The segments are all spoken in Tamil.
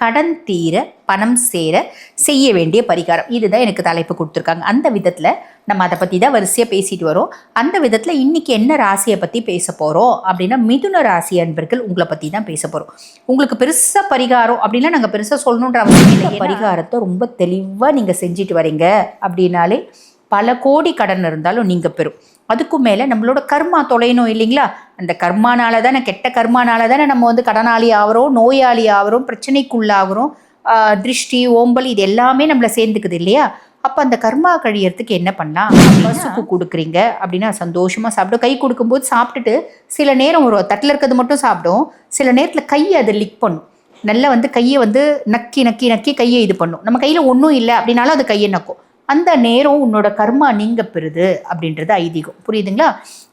கடன் தீர பணம் சேர செய்ய வேண்டிய பரிகாரம். இதுதான் எனக்கு தலைப்பு கொடுத்துருக்காங்க. அந்த விதத்தில் நம்ம அதை பற்றி தான் வரிசையாக பேசிட்டு வரோம். அந்த விதத்தில் இன்னைக்கு என்ன ராசியை பற்றி பேச போகிறோம் அப்படின்னா மிதுன ராசி அன்பர்கள் உங்களை பற்றி தான் பேச போகிறோம் உங்களுக்கு பெருசாக பரிகாரம் அப்படின்னா நாங்கள் பெருசாக சொல்லணுன்ற அவசியம் இல்லை. பரிகாரத்தை ரொம்ப தெளிவாக நீங்கள் செஞ்சுட்டு வரீங்க அப்படின்னாலே பல கோடி கடன் இருந்தாலும் நீங்கள் பெறும். அதுக்கும் மேலே நம்மளோட கர்மா தொலையணும் இல்லைங்களா? அந்த கர்மானால தானே கெட்ட கர்மானால தானே நம்ம வந்து கடனாளி ஆகிறோம் நோயாளி ஆகிறோம் பிரச்சனைக்குள்ளாகிறோம். திருஷ்டி ஓம்பல் இது எல்லாமே நம்மளை சேர்ந்துக்குது இல்லையா? அப்போ அந்த கர்மா கழியறதுக்கு என்ன பண்ணலாம்? பசுக்கு கொடுக்குறீங்க அப்படின்னா சந்தோஷமாக சாப்பிடும் கை கொடுக்கும்போது சாப்பிட்டுட்டு சில நேரம் ஒரு தட்டில் இருக்கிறது மட்டும் சாப்பிடும். சில நேரத்தில் கையை அதை லிக் பண்ணும். நல்லா வந்து கையை வந்து நக்கி நக்கி நக்கி கையை இது பண்ணும். நம்ம கையில் ஒன்றும் இல்லை அப்படின்னாலும் அது கையை நக்கும். அந்த நேரம் உன்னோட கர்மா நீங்க பெறுது அப்படின்றது ஐதீகம். புரியுதுங்களா?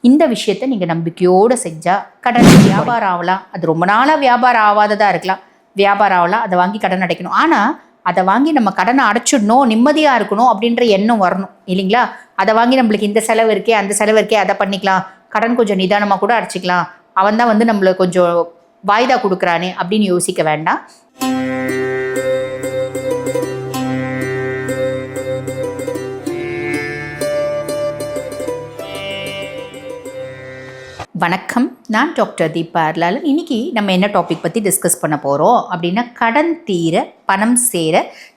இந்த விஷயத்த நீங்க நம்பிக்கையோடு செஞ்சா கடன் வியாபாரம் ஆகலாம் அது ரொம்ப நாளாக வியாபாரம் ஆகாததாக இருக்கலாம். வியாபாரம் ஆகலாம் அதை வாங்கி கடன் அடைக்கணும். ஆனால் அதை வாங்கி நம்ம கடனை அடைச்சிடணும் நிம்மதியாக இருக்கணும் அப்படின்ற எண்ணம் வரணும். இல்லைங்களா? அதை வாங்கி நம்மளுக்கு இந்த செலவு இருக்கே அந்த செலவு இருக்கே அதை பண்ணிக்கலாம். கடன் கொஞ்சம் நிதானமாக கூட அடைச்சிக்கலாம். அவன் தான் வந்து நம்மளை கொஞ்சம் வாய்தா கொடுக்குறானே அப்படின்னு யோசிக்க வேண்டாம். வணக்கம். நான் டாக்டர் தீபா அர்லாலன். இன்றைக்கி நம்ம என்ன டாபிக் பற்றி டிஸ்கஸ் பண்ண போகிறோம் அப்படின்னா கடன் தீர பணம் சேர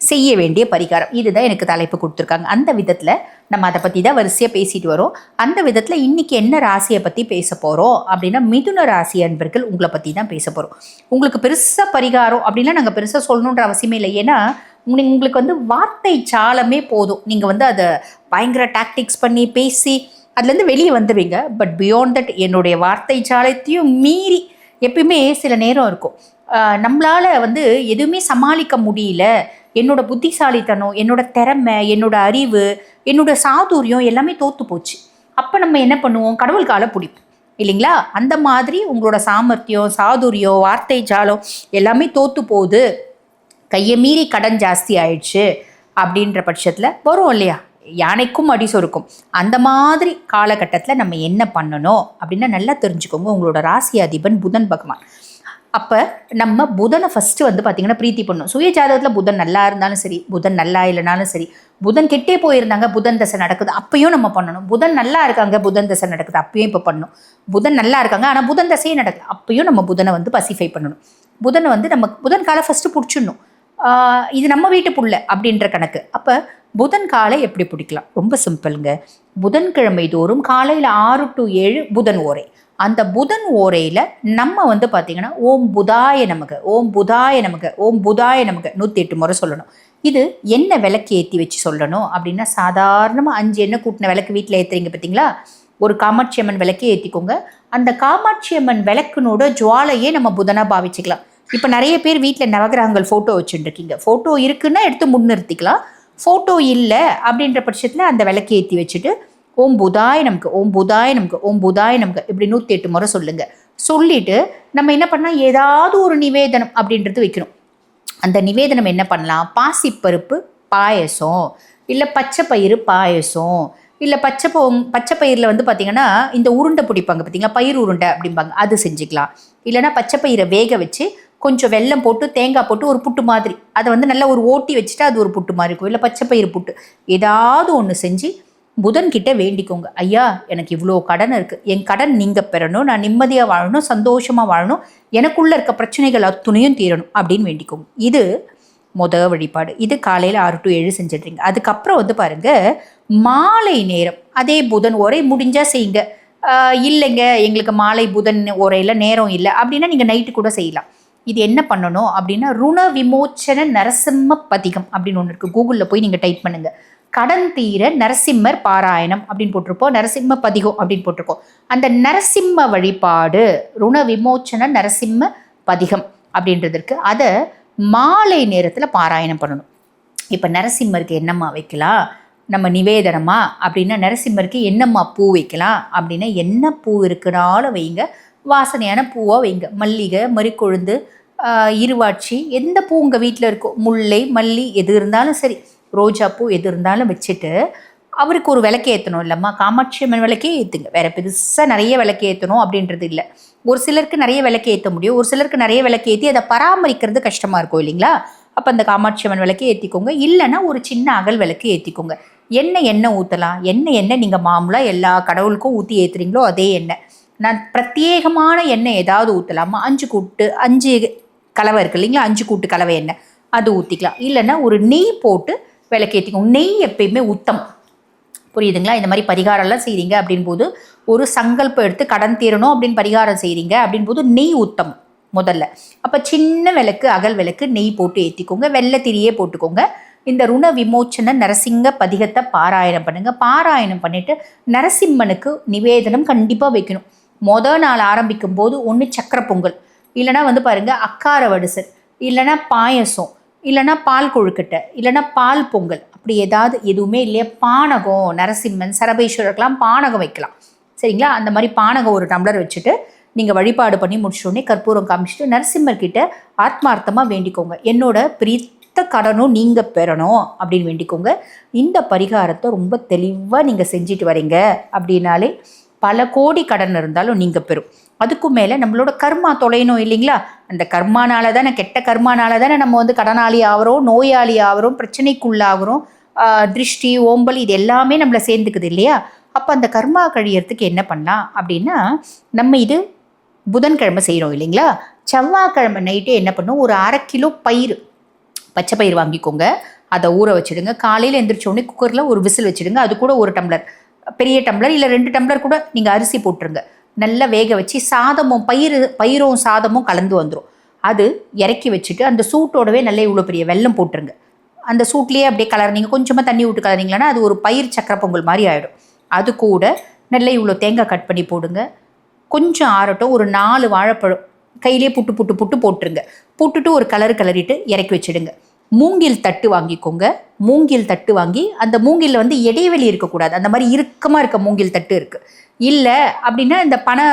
செய்ய வேண்டிய பரிகாரம். இதுதான் எனக்கு தலைப்பு கொடுத்துருக்காங்க. அந்த விதத்தில் நம்ம அதை பற்றி தான் வரிசையாக பேசிட்டு வரோம். அந்த விதத்தில் இன்றைக்கி என்ன ராசியை பற்றி பேச போகிறோம் அப்படின்னா மிதுன ராசி அன்பர்கள் உங்களை பற்றி தான் பேச போகிறோம் உங்களுக்கு பெருசாக பரிகாரம் அப்படின்னா நாங்கள் பெருசாக சொல்லணுன்ற அவசியமே இல்லை. ஏன்னா உங்களுக்கு வந்து வார்த்தை சாலமே போதும். நீங்கள் வந்து அதை பயங்கர டாக்டிக்ஸ் பண்ணி பேசி அதுலேருந்து வெளியே வந்துடுவீங்க பட் பியாண்ட் தட் என்னுடைய வார்த்தை சாலத்தையும் மீறி எப்பயுமே சில நேரம் இருக்கும். நம்மளால் வந்து எதுவுமே சமாளிக்க முடியல. என்னோட புத்திசாலித்தனம் என்னோட திறமை என்னோட அறிவு என்னோட சாதுரியம் எல்லாமே தோற்று போச்சு. அப்போ நம்ம என்ன பண்ணுவோம்? கடவுள் காலை பிடிப்போம். இல்லைங்களா? அந்த மாதிரி உங்களோட சாமர்த்தியம் சாதுரியம் வார்த்தை ஜாலம் எல்லாமே தோற்று போகுது. கையை மீறி கடன் ஜாஸ்தி ஆயிடுச்சு அப்படின்ற பட்சத்தில் வரும் இல்லையா? யானைக்கும் அடி சொருக்கும். அந்த மாதிரி காலகட்டத்தில் நம்ம என்ன பண்ணணும் அப்படின்னா நல்லா தெரிஞ்சுக்கோங்க. உங்களோட ராசி அதிபன் புதன் பகவான். அப்போ நம்ம புதனை ஃபஸ்ட்டு வந்து பார்த்திங்கன்னா பிரீத்தி பண்ணணும். சுய ஜாதகத்தில் புதன் நல்லா இருந்தாலும் சரி புதன் நல்லா இல்லைனாலும் சரி புதன் கெட்டே போயிருந்தாங்க புதன் தசை நடக்குது அப்பயும் நம்ம பண்ணணும். புதன் நல்லா இருக்காங்க புதன் தசை நடக்குது அப்பயும் இப்போ பண்ணணும். புதன் நல்லா இருக்காங்க ஆனால் புதன் தசையே நடக்குது அப்பயும் நம்ம புதனை வந்து பசிஃபை பண்ணணும். புதனை வந்து நம்ம புதன் காலை ஃபஸ்ட்டு பிடிச்சிடணும். இது நம்ம வீட்டு புள்ள அப்படின்ற கணக்கு. அப்போ புதன் காலை எப்படி பிடிக்கலாம்? ரொம்ப சிம்பிளுங்க. புதன்கிழமை தோறும் காலையில் ஆறு டு ஏழு புதன் ஓரை. அந்த புதன் ஓரையில் நம்ம வந்து பார்த்திங்கன்னா ஓம் புதாய நமக ஓம் புதாய நமக ஓம் புதாய நமக நூற்றி எட்டு முறை சொல்லணும். இது என்ன விளக்கு ஏற்றி வச்சு சொல்லணும் அப்படின்னா சாதாரணமாக அஞ்சு எண்ணெய் கூட்டின விளக்கு வீட்டில் ஏற்றுறீங்க பார்த்தீங்களா ஒரு காமாட்சி அம்மன் விளக்கே ஏற்றிக்கோங்க அந்த காமாட்சி அம்மன் விளக்குனோட ஜுவாலையே நம்ம புதனாக பாவிச்சுக்கலாம். இப்போ நிறைய பேர் வீட்டில் நவகிரகங்கள் ஃபோட்டோ வச்சுட்டுருக்கீங்க. ஃபோட்டோ இருக்குன்னா எடுத்து முன்னிறுத்திக்கலாம். ஃபோட்டோ இல்லை அப்படின்ற பட்சத்தில் அந்த விளக்கு ஏற்றி வச்சுட்டு ஓம் புதாய நமக்கு ஓம் புதாய நமக்கு ஓம் புதாய நமக்கு இப்படி நூற்றி எட்டு முறை சொல்லுங்கள் சொல்லிட்டு நம்ம என்ன பண்ணால் ஏதாவது ஒரு நிவேதனம் அப்படின்றது வைக்கணும். அந்த நிவேதனம் என்ன பண்ணலாம்? பாசிப்பருப்பு பாயசம் இல்லை பச்சை பயிறு பாயசம் இல்லை பச்சை போ பச்சை பயிரில் வந்து பார்த்திங்கன்னா இந்த உருண்டை பிடிப்பாங்க பார்த்தீங்களா பயிர் உருண்டை அப்படிம்பாங்க அது செஞ்சுக்கலாம். இல்லைன்னா பச்சை பயிரை வேக வச்சு கொஞ்சம் வெல்லம் போட்டு தேங்காய் போட்டு ஒரு புட்டு மாதிரி. அதை வந்து நல்லா ஒரு ஓட்டி வச்சுட்டு அது ஒரு புட்டு மாதிரி இருக்கும். இல்லை பச்சை பயிறு புட்டு. ஏதாவது ஒன்று செஞ்சு புதன்கிட்ட வேண்டிக்கோங்க. ஐயா எனக்கு இவ்வளோ கடன் இருக்குது என் கடன் நீங்கள் பெறணும். நான் நிம்மதியாக வாழணும் சந்தோஷமாக வாழணும். எனக்குள்ளே இருக்க பிரச்சனைகள் அத்துணையும் தீரணும் அப்படின்னு வேண்டிக்கோங்க. இது முத வழிபாடு. இது காலையில் ஆறு டு ஏழு செஞ்சிடுறீங்க. அதுக்கப்புறம் வந்து பாருங்கள் மாலை நேரம். அதே புதன் ஒரே முடிஞ்சால் செய்யுங்க. இல்லைங்க எங்களுக்கு மாலை புதன் உரையில் நேரம் இல்லை. அப்படின்னா நீங்கள் நைட்டு கூட செய்யலாம். இது என்ன பண்ணணும் அப்படின்னா ருண விமோச்சன நரசிம்ம பதிகம் அப்படின்னு ஒன்று இருக்குது கூகுளில் போய் நீங்கள் டைப் பண்ணுங்கள் கடன் தீர நரசிம்மர் பாராயணம் அப்படின்னு போட்டிருப்போம். நரசிம்ம பதிகம் அப்படின்னு போட்டிருக்கோம். அந்த நரசிம்ம வழிபாடு ருண விமோச்சன நரசிம்ம பதிகம் அப்படின்றது இருக்குது அதை மாலை நேரத்தில் பாராயணம் பண்ணணும். இப்போ நரசிம்மருக்கு என்னம்மா வைக்கலாம்? நம்ம நிவேதனமா? அப்படின்னா நரசிம்மருக்கு என்னம்மா பூ வைக்கலாம்? அப்படின்னா என்ன பூ இருக்குனாலும் வைங்க. வாசனையான பூவாக வைங்க. மல்லிகை மறிக்கொழுந்து இருவாட்சி எந்த பூ உங்கள் வீட்டில் இருக்கோ. முல்லை மல்லி எது இருந்தாலும் சரி. ரோஜா பூ எது இருந்தாலும் வச்சுட்டு அவருக்கு ஒரு விளக்கு ஏற்றணும் இல்லைம்மா? காமாட்சி அம்மன் விளக்கே ஏற்றுங்க வேறு பெருசாக நிறைய விளக்கு ஏற்றணும் அப்படின்றது இல்லை. ஒரு சிலருக்கு நிறைய விளக்கு ஏற்ற முடியும். ஒரு சிலருக்கு நிறைய விளக்கு ஏற்றி அதை பராமரிக்கிறது கஷ்டமாக இருக்கும் இல்லைங்களா? அப்போ அந்த காமாட்சி அம்மன் விளக்கு ஏற்றிக்கோங்க இல்லைன்னா ஒரு சின்ன அகல் விளக்கு ஏற்றிக்கோங்க எண்ணெய் எண்ணெய் ஊற்றலாம் எண்ணெய் எண்ணெய் நீங்கள் மாமூலாக எல்லா கடவுளுக்கும் ஊற்றி ஏற்றுறீங்களோ அதே எண்ணெய். நான் பிரத்யேகமான எண்ணெய் ஏதாவது ஊற்றலாமா அஞ்சு கூட்டு அஞ்சு கலவை இருக்கு இல்லைங்களா? அஞ்சு கூட்டு கலவை எண்ணெய். அது ஊற்றிக்கலாம் இல்லைன்னா ஒரு நெய் போட்டு விளக்கேற்றிக்கோங்க நெய் எப்பயுமே உத்தமம் புரியுதுங்களா? இந்த மாதிரி பரிகாரம்லாம் செய்கிறீங்க அப்படின்போது ஒரு சங்கல்பம் எடுத்து கடன் தீரணும் அப்படின்னு பரிகாரம் செய்கிறீங்க அப்படின் போது நெய் உத்தம் முதல்ல. அப்போ சின்ன விளக்கு அகல் விளக்கு நெய் போட்டு ஏற்றிக்கோங்க வெள்ளை திரியே போட்டுக்கோங்க. இந்த ருண விமோச்சன நரசிங்க பதிகத்தை பாராயணம் பண்ணுங்க. பாராயணம் பண்ணிட்டு நரசிம்மனுக்கு நிவேதனம் கண்டிப்பாக வைக்கணும். மொதல் நாள் ஆரம்பிக்கும் போது ஒன்று சக்கர பொங்கல். இல்லைனா வந்து பாருங்க அக்கார வடிசல். இல்லைனா பாயசம். இல்லைனா பால் கொழுக்கட்டை. இல்லைனா பால் பொங்கல். அப்படி ஏதாவது எதுவுமே இல்லையா? பானகம் நரசிம்மன் சரபேஸ்வரருக்கெல்லாம் பானகம் வைக்கலாம். சரிங்களா? அந்த மாதிரி பானகம் ஒரு டம்ளர் வச்சுட்டு நீங்கள் வழிபாடு பண்ணி முடிச்சோடனே கற்பூரம் காமிச்சிட்டு நரசிம்மர்கிட்ட ஆத்மார்த்தமாக வேண்டிக்கோங்க. என்னோட மொத்த கடனும் நீங்கள் பெறணும் அப்படின்னு வேண்டிக்கோங்க. இந்த பரிகாரத்தை ரொம்ப தெளிவாக நீங்கள் செஞ்சுட்டு வரீங்க அப்படின்னாலே பல கோடி கடன் இருந்தாலும் நீங்கள் பெறும். அதுக்கும் மேலே நம்மளோட கர்மா தொலையணும் இல்லைங்களா? அந்த கர்மானால தானே கெட்ட கர்மானால தானே நம்ம வந்து கடனாளி ஆகிறோம் நோயாளி ஆகிறோம் பிரச்சனைக்குள்ளாகிறோம். திருஷ்டி ஓம்பல் இது எல்லாமே நம்மளை சேர்ந்துக்குது இல்லையா? அப்போ அந்த கர்மா கழியறதுக்கு என்ன பண்ணலாம் அப்படின்னா நம்ம இது புதன்கிழமை செய்கிறோம் இல்லைங்களா? செவ்வாய்க்கிழமை நைட்டே என்ன பண்ணும்? ஒரு அரை கிலோ பயிர் பச்சை பயிர் வாங்கிக்கோங்க. அதை ஊற வச்சுடுங்க. காலையில் எந்திரிச்சோடனே குக்கரில் ஒரு விசில் வச்சுடுங்க. அது கூட ஒரு டம்ளர். பெரிய டம்ளர் இல்லை ரெண்டு டம்ளர் கூட நீங்கள் அரிசி போட்டுருங்க. நல்லா வேக வச்சு சாதமும் பயிர் பயிரும் சாதமும் கலந்து வந்துடும் அது இறக்கி வச்சுட்டு அந்த சூட்டோடவே நல்ல இவ்வளோ பெரிய வெல்லம் போட்டுருங்க. அந்த சூட்லேயே அப்படியே கலர் நீங்கள் கொஞ்சமாக தண்ணி விட்டு கலரிங்களன்னா அது ஒரு பயிர் சக்கரை பொங்கல் மாதிரி ஆகிடும் அது கூட நல்ல இவ்வளோ தேங்காய் கட் பண்ணி போடுங்க. கொஞ்சம் ஆறட்டும். ஒரு நாலு வாழைப்பழம் கையிலே புட்டு புட்டு புட்டு போட்டுருங்க. போட்டுட்டு ஒரு கலர் கலரிட்டு இறக்கி வச்சிடுங்க. மூங்கில் தட்டு வாங்கிக்கோங்க. மூங்கில் தட்டு வாங்கி அந்த மூங்கில் வந்து இடைவெளி இருக்கக்கூடாது. அந்த மாதிரி இறுக்கமாக இருக்க மூங்கில் தட்டு இருக்குது இல்லை அப்படின்னா இந்த பனை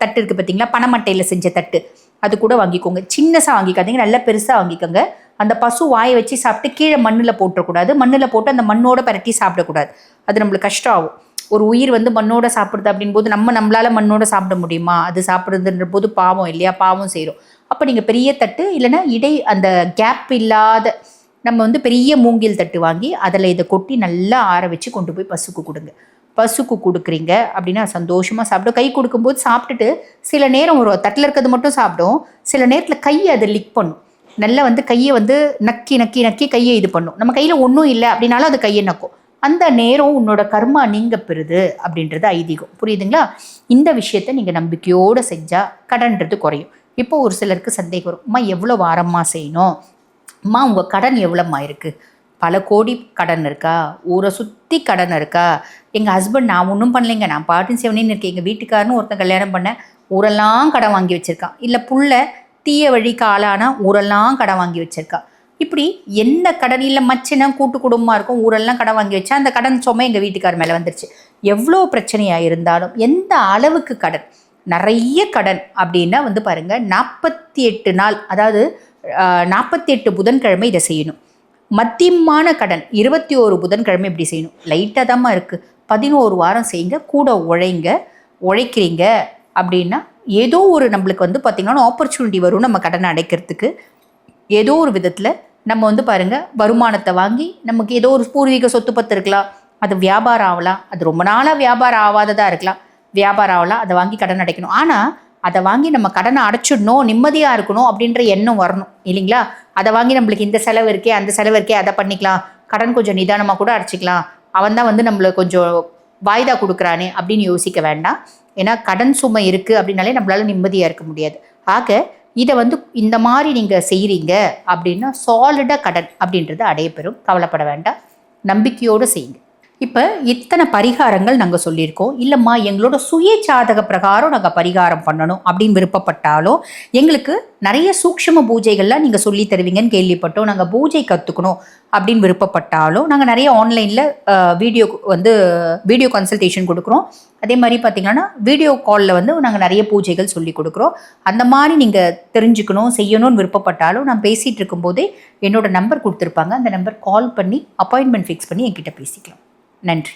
தட்டு இருக்குது பார்த்தீங்களா பனைமட்டையில் செஞ்ச தட்டு. அது கூட வாங்கிக்கோங்க. சின்னசாக வாங்கிக்காதீங்க. நல்லா பெருசாக வாங்கிக்கோங்க. அந்த பசு வாயை வச்சு சாப்பிட்டு கீழே மண்ணில் போட்டுறக்கூடாது. மண்ணில் போட்டு அந்த மண்ணோட பரட்டி சாப்பிடக்கூடாது. அது நம்மளுக்கு கஷ்டம் ஆகும் ஒரு உயிர் வந்து மண்ணோட சாப்பிடுது அப்படின் போது நம்ம நம்மளால் மண்ணோட சாப்பிட முடியுமா? அது சாப்பிட்றதுன்ற போது பாவம் இல்லையா? பாவம் செய்கிறோம் அப்போ நீங்கள் பெரிய தட்டு இல்லைன்னா இடை அந்த கேப் இல்லாத நம்ம வந்து பெரிய மூங்கில் தட்டு வாங்கி அதில் இதை கொட்டி நல்லா ஆற வச்சு கொண்டு போய் பசுக்கு கொடுங்க. பசுக்கு கொடுக்குறீங்க அப்படின்னா சந்தோஷமாக சாப்பிடும். கை கொடுக்கும்போது சாப்பிட்டுட்டு சில நேரம் ஒரு தட்டில் இருக்கிறது மட்டும் சாப்பிடும். சில நேரத்தில் கையை அதை லிக் பண்ணும். நல்லா வந்து கையை வந்து நக்கி நக்கி நக்கி கையை இது பண்ணும். நம்ம கையில் ஒன்றும் இல்லை அப்படின்னாலும் அது கையை நக்கும். அந்த நேரம் உன்னோட கர்மா நீங்க பெறுது அப்படின்றது ஐதீகம். புரியுதுங்களா? இந்த விஷயத்த நீங்கள் நம்பிக்கையோடு செஞ்சால் கடன்றது குறையும். இப்போ ஒரு சிலருக்கு சந்தேகம் வரும். அம்மா எவ்வளோ வாரம்மா செய்யணும்? அம்மா உங்கள் கடன் எவ்வளோம்மா இருக்குது பல கோடி கடன் இருக்கா? ஊரை சுற்றி கடன் இருக்கா? எங்கள் ஹஸ்பண்ட் நான் ஒன்றும் பண்ணலைங்க. நான் பாட்டின் செவனின்னு இருக்கேன். எங்கள் வீட்டுக்காரனு ஒருத்தன் கல்யாணம் பண்ணேன் ஊரெல்லாம் கடன் வாங்கி வச்சுருக்கான். இல்லை புள்ள தீய வழிக்கு ஆளானா ஊரெல்லாம் கடன் வாங்கி வச்சுருக்கான் இப்படி என்ன கடன்? இல்லை மச்சினா கூட்டு குடும்பமாக இருக்கும். ஊரெல்லாம் கடன் வாங்கி வச்சா அந்த கடன் சுமை எங்கள் வீட்டுக்கார் மேலே வந்துருச்சு. எவ்வளோ பிரச்சனையாக இருந்தாலும் எந்த அளவுக்கு கடன்? நிறைய கடன் அப்படின்னா வந்து பாருங்க நாற்பத்தி எட்டு நாள் அதாவது நாற்பத்தி எட்டு புதன்கிழமை இதை செய்யணும். மத்தியமான கடன் இருபத்தி ஓரு புதன்கிழமை இப்படி செய்யணும். லைட்டாக தாம்மா இருக்குது பதினோரு வாரம் செய்யுங்க கூட உழைங்க உழைக்கிறீங்க அப்படின்னா ஏதோ ஒரு நம்மளுக்கு வந்து பார்த்திங்கன்னா ஆப்பர்ச்சுனிட்டி வரும் நம்ம கடனை அடைக்கிறதுக்கு. ஏதோ ஒரு விதத்தில் நம்ம வந்து பாருங்க வருமானத்தை வாங்கி நமக்கு ஏதோ ஒரு பூர்வீக சொத்து பத்து இருக்கலாம் அது வியாபாரம் ஆகலாம் அது ரொம்ப நாளாக வியாபாரம் ஆகாததாக இருக்கலாம். வியாபாரம் ஆகலாம் அதை வாங்கி கடன் அடைக்கணும். ஆனால் அதை வாங்கி நம்ம கடனை அடைச்சிடணும் நிம்மதியாக இருக்கணும் அப்படின்ற எண்ணம் வரணும். இல்லைங்களா? அதை வாங்கி நம்மளுக்கு இந்த செலவு இருக்கே அந்த செலவு இருக்கே அதை பண்ணிக்கலாம். கடன் கொஞ்சம் நிதானமாக கூட அடைச்சிக்கலாம். அவன் தான் வந்து நம்மளை கொஞ்சம் வாய்தா கொடுக்குறானே அப்படின்னு யோசிக்க வேண்டாம். ஏன்னா கடன் சுமை இருக்குது அப்படின்னாலே நம்மளால நிம்மதியாக இருக்க முடியாது. ஆக இதை வந்து இந்த மாதிரி நீங்கள் செய்கிறீங்க அப்படின்னா சாலிடாக கடன் அப்படின்றது அடையப்பெறும் கவலைப்பட வேண்டாம். நம்பிக்கையோடு செய்யுங்க. இப்போ இத்தனை பரிகாரங்கள் நாங்கள் சொல்லியிருக்கோம். இல்லைம்மா எங்களோட சுய சாதக பிரகாரம் நாங்கள் பரிகாரம் பண்ணணும் அப்படின்னு விருப்பப்பட்டாலும் எங்களுக்கு நிறைய சூக்ஷ்ம பூஜைகள்லாம் நீங்கள் சொல்லி தருவீங்கன்னு கேள்விப்பட்டோம். நாங்கள் பூஜை கற்றுக்கணும் அப்படின்னு விருப்பப்பட்டாலும் நாங்கள் நிறைய ஆன்லைனில் வீடியோ வந்து வீடியோ கன்சல்டேஷன் கொடுக்குறோம். அதே மாதிரி பார்த்தீங்கன்னா வீடியோ காலில் வந்து நாங்கள் நிறைய பூஜைகள் சொல்லி கொடுக்குறோம். அந்த மாதிரி நீங்கள் தெரிஞ்சுக்கணும் செய்யணும்னு விருப்பப்பட்டாலும் நான் பேசிகிட்டு இருக்கும்போதே என்னோடய நம்பர் கொடுத்துருப்பாங்க. அந்த நம்பர் கால் பண்ணி அப்பாயின்மெண்ட் ஃபிக்ஸ் பண்ணி என்கிட்ட பேசிக்கலாம். நன்றி.